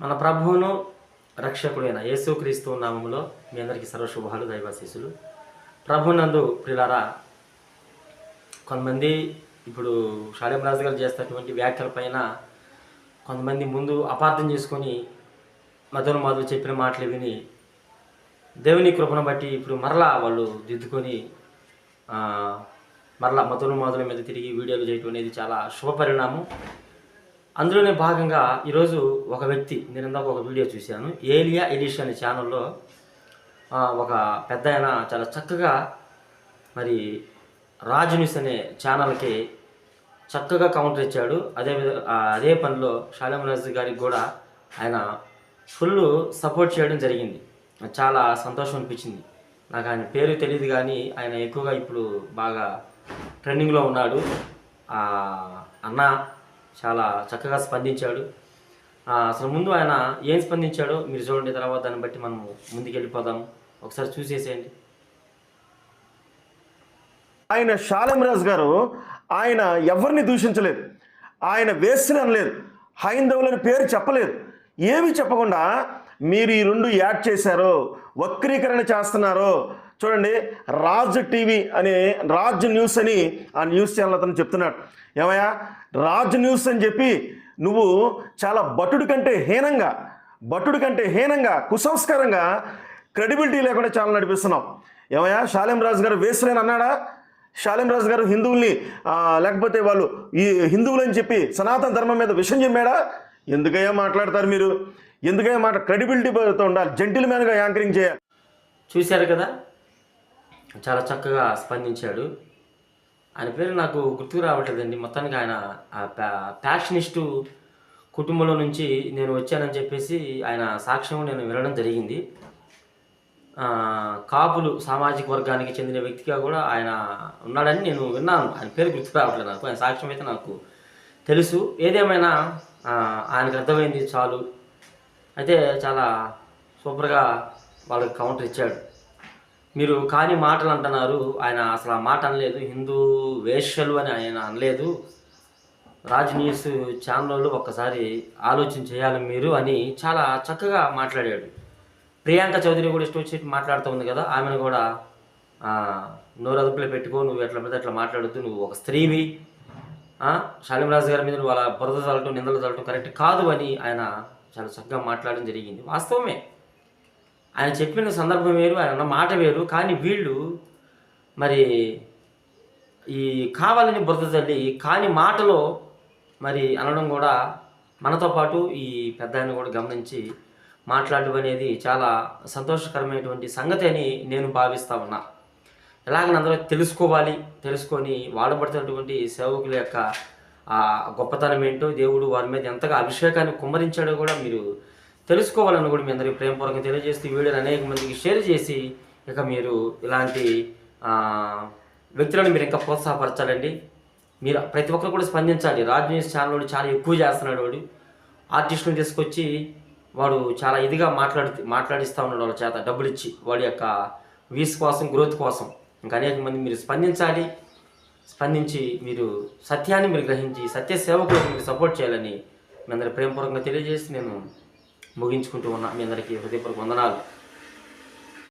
మన ప్రభువును రక్షకుడైన యేసుక్రీస్తు నామములో మీ అందరికీ సర్వశుభాలు దైవాశీసులు ప్రభునందు ప్రిలారా కొంతమంది ఇప్పుడు షాలేం రాజు గారు చేస్తున్నటువంటి వ్యాఖ్యల పైన కొంతమంది ముందు అపార్థం చేసుకొని మధుర మాధులు చెప్పిన మాటలు విని దేవుని కృపను బట్టి ఇప్పుడు మరలా వాళ్ళు దిద్దుకొని మరలా మధుర మాధుల మీద తిరిగి వీడియోలు చేయటం అనేది చాలా శుభ పరిణామం అందులోనే భాగంగా ఈరోజు ఒక వ్యక్తి నేను ఇందాక ఒక వీడియో చూశాను. ఏలియా ఎడిషన్ అనే ఛానల్లో ఒక పెద్ద ఆయన చాలా చక్కగా మరి రాజ్ న్యూస్ అనే ఛానల్కి చక్కగా కౌంటర్ ఇచ్చాడు. అదే అదే పనిలో షాలేం రాజు గారికి కూడా ఆయన ఫుల్ సపోర్ట్ చేయడం జరిగింది. చాలా సంతోషం అనిపించింది. నాకు ఆయన పేరు తెలియదు కానీ ఆయన ఎక్కువగా ఇప్పుడు బాగా ట్రెండింగ్లో ఉన్నాడు. అన్న చాలా చక్కగా స్పందించాడు. అసలు ముందు ఆయన ఏం స్పందించాడో మీరు చూడండి తర్వాత దాన్ని బట్టి మనం ముందుకెళ్ళిపోదాం. ఒకసారి చూసేసేయండి. ఆయన షాలెంరాజు గారు ఆయన ఎవరిని దూషించలేదు. ఆయన వేసిన అనలేదు హైందవులని పేరు చెప్పలేదు. ఏమి చెప్పకుండా మీరు ఈ రెండు యాడ్ చేశారో వక్రీకరణ చేస్తున్నారో చూడండి రాజ్ టీవీ అనే రాజ్ న్యూస్ అని ఆ న్యూస్ ఛానల్ అతను చెప్తున్నాడు. ఏమయ్యా? రాజ్ న్యూస్ అని చెప్పి నువ్వు చాలా భటుడి కంటే హీనంగా భటుడి కంటే హీనంగా కుసంస్కారంగా క్రెడిబిలిటీ లేకుండా చాలా నడిపిస్తున్నావు. ఏమయ్యా? శాలిం రాజు గారు వేసులేని అన్నాడా? శాలిం రాజు గారు హిందువుల్ని లేకపోతే వాళ్ళు ఈ హిందువులని చెప్పి సనాతన ధర్మం మీద విషయం చెప్పాడా ఎందుకయ్యా మాట్లాడతారు మీరు? ఎందుకంటే మాట క్రెడిబిలిటీతో ఉండాలి జెంటిల్ మ్యాన్గా యాంకరింగ్ చేయాలి. చూశారు కదా? చాలా చక్కగా స్పందించాడు. ఆయన పేరు నాకు గుర్తుకు రావట్లేదండి. మొత్తానికి ఆయన ఆ ప్యా- ప్యాషనిస్టు కుటుంబంలో నుంచి నేను వచ్చానని చెప్పేసి ఆయన సాక్ష్యం నేను వినడం జరిగింది. కాపులు సామాజిక వర్గానికి చెందిన వ్యక్తిగా కూడా ఆయన ఉన్నాడని నేను విన్నాను. ఆయన పేరు గుర్తు రావట్లేదు నాకు. ఆయన సాక్ష్యం అయితే నాకు తెలుసు. ఏదేమైనా ఆయనకు అర్థమైంది చాలు. అయితే చాలా సూపర్గా వాళ్ళకి కౌంటర్ ఇచ్చాడు. మీరు కాని మాటలు అంటున్నారు ఆయన అసలు ఆ మాట అనలేదు హిందూ వేష్యలు అని ఆయన అనలేదు. రాజ్ న్యూస్ ఛానల్లో ఒక్కసారి ఆలోచన చేయాలి మీరు అని చాలా చక్కగా మాట్లాడాడు. ప్రియాంక చౌదరి కూడా ఇష్టం వచ్చి మాట్లాడుతూ ఉంది కదా ఆమెను కూడా నోరదుపులో పెట్టుకో నువ్వు ఎట్లా పడితే అట్లా మాట్లాడద్దు నువ్వు ఒక స్త్రీవి. ఆ, గారి మీద నువ్వు అలా బురద చల్లటం నిందలు చల్లటం కరెక్ట్ కాదు అని ఆయన చాలా చక్కగా మాట్లాడడం జరిగింది. వాస్తవమే ఆయన చెప్పిన సందర్భం వేరు ఆయన అన్న మాట వేరు కానీ వీళ్ళు మరి ఈ కావాలని బురద తల్లి కాని మాటలో మరి అనడం కూడా మనతో పాటు ఈ పెద్ద ఆయన కూడా గమనించి మాట్లాడడం అనేది చాలా సంతోషకరమైనటువంటి సంగతి అని నేను భావిస్తా ఉన్నా. ఎలాగని అందరూ తెలుసుకోవాలి తెలుసుకొని వాడబడుతున్నటువంటి సేవకుల యొక్క ఆ గొప్పతనం ఏంటో దేవుడు వారి మీద ఎంతగా అభిషేకాన్ని కుమ్మరించాడో కూడా మీరు తెలుసుకోవాలని కూడా మీ అందరికీ ప్రేమపూర్వకంగా తెలియజేస్తూ వీడియోని అనేక మందికి షేర్ చేసి ఇక మీరు ఇలాంటి వ్యక్తులను మీరు ఇంకా ప్రోత్సాహపరచాలండి. మీరు ప్రతి ఒక్కరు కూడా స్పందించాలి. రాజ్ న్యూస్ ఛానల్ చాలా ఎక్కువ చేస్తున్నాడు వాడు. ఆర్టిస్టులను తీసుకొచ్చి వాడు చాలా ఇదిగా మాట్లాడి మాట్లాడిస్తూ ఉన్నాడు వాళ్ళ చేత డబ్బులు ఇచ్చి వాడి యొక్క వీస్ కోసం గ్రోత్ కోసం. ఇంకా అనేక మంది మీరు స్పందించాలి. స్పందించి మీరు సత్యాన్ని మీరు గ్రహించి సత్య సేవకులకు మీరు సపోర్ట్ చేయాలని మీ అందరి ప్రేమపూర్వకంగా తెలియజేసి నేను ముగించుకుంటూ ఉన్నా. మీ అందరికీ హృదయపూర్వక వందనాలు.